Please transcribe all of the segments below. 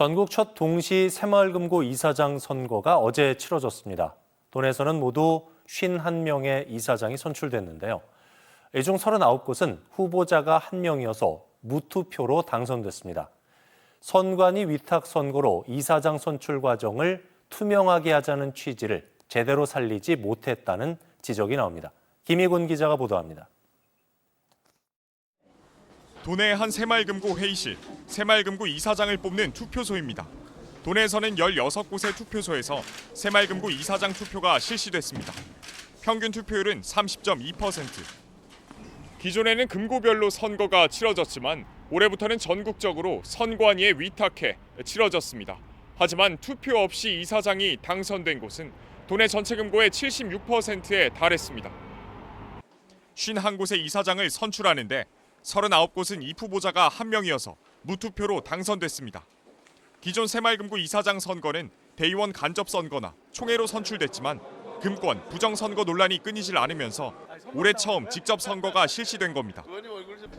전국 첫 동시 새마을금고 이사장 선거가 어제 치러졌습니다. 도내에서는 모두 51명의 이사장이 선출됐는데요. 이중 39곳은 후보자가 한 명이어서 무투표로 당선됐습니다. 선관위 위탁 선거로 이사장 선출 과정을 투명하게 하자는 취지를 제대로 살리지 못했다는 지적이 나옵니다. 김희곤 기자가 보도합니다. 도내 한 새마을금고 회의실, 새마을금고 이사장을 뽑는 투표소입니다. 도내에서는 16곳의 투표소에서 새마을금고 이사장 투표가 실시됐습니다. 평균 투표율은 30.2%. 기존에는 금고별로 선거가 치러졌지만 올해부터는 전국적으로 선관위에 위탁해 치러졌습니다. 하지만 투표 없이 이사장이 당선된 곳은 도내 전체 금고의 76%에 달했습니다. 51곳의 이사장을 선출하는데 39곳은 이 후보자가 한 명이어서 무투표로 당선됐습니다. 기존 새마을금고 이사장 선거는 대의원 간접 선거나 총회로 선출됐지만 금권 부정 선거 논란이 끊이질 않으면서 올해 처음 직접 선거가 실시된 겁니다.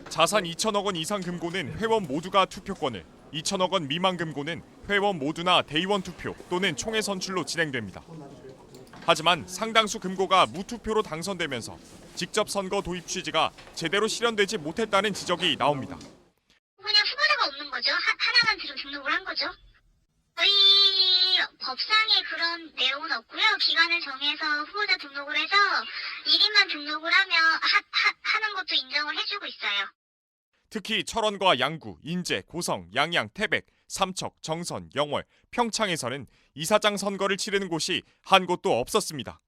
자산 2천억 원 이상 금고는 회원 모두가 투표권을, 2천억 원 미만 금고는 회원 모두나 대의원 투표 또는 총회 선출로 진행됩니다. 하지만 상당수 금고가 무투표로 당선되면서 직접 선거 도입 취지가 제대로 실현되지 못했다는 지적이 나옵니다. 그냥 후보자가 없는 거죠. 하, 하나만 지금 등록을 한 거죠. 저희 법상에 그런 내용은 없고요. 기간을 정해서 후보자 등록을 해서 1인만 등록을 하면 하, 하, 하는 것도 인정을 해주고 있어요. 특히 철원과 양구, 인제, 고성, 양양, 태백, 삼척, 정선, 영월, 평창에서는 이사장 선거를 치르는 곳이 한 곳도 없었습니다.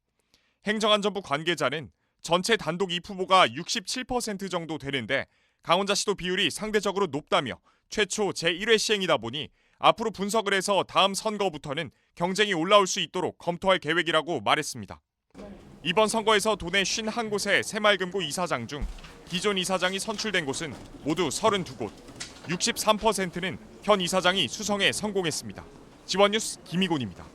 행정안전부 관계자는 전체 단독 입 후보가 67% 정도 되는데 강원자시도 비율이 상대적으로 높다며 최초 제1회 시행이다 보니 앞으로 분석을 해서 다음 선거부터는 경쟁이 올라올 수 있도록 검토할 계획이라고 말했습니다. 이번 선거에서 도내 51곳의 새마을금고 이사장 중 기존 이사장이 선출된 곳은 모두 32곳, 63%는 현 이사장이 수성에 성공했습니다. 지원뉴스 김희곤입니다.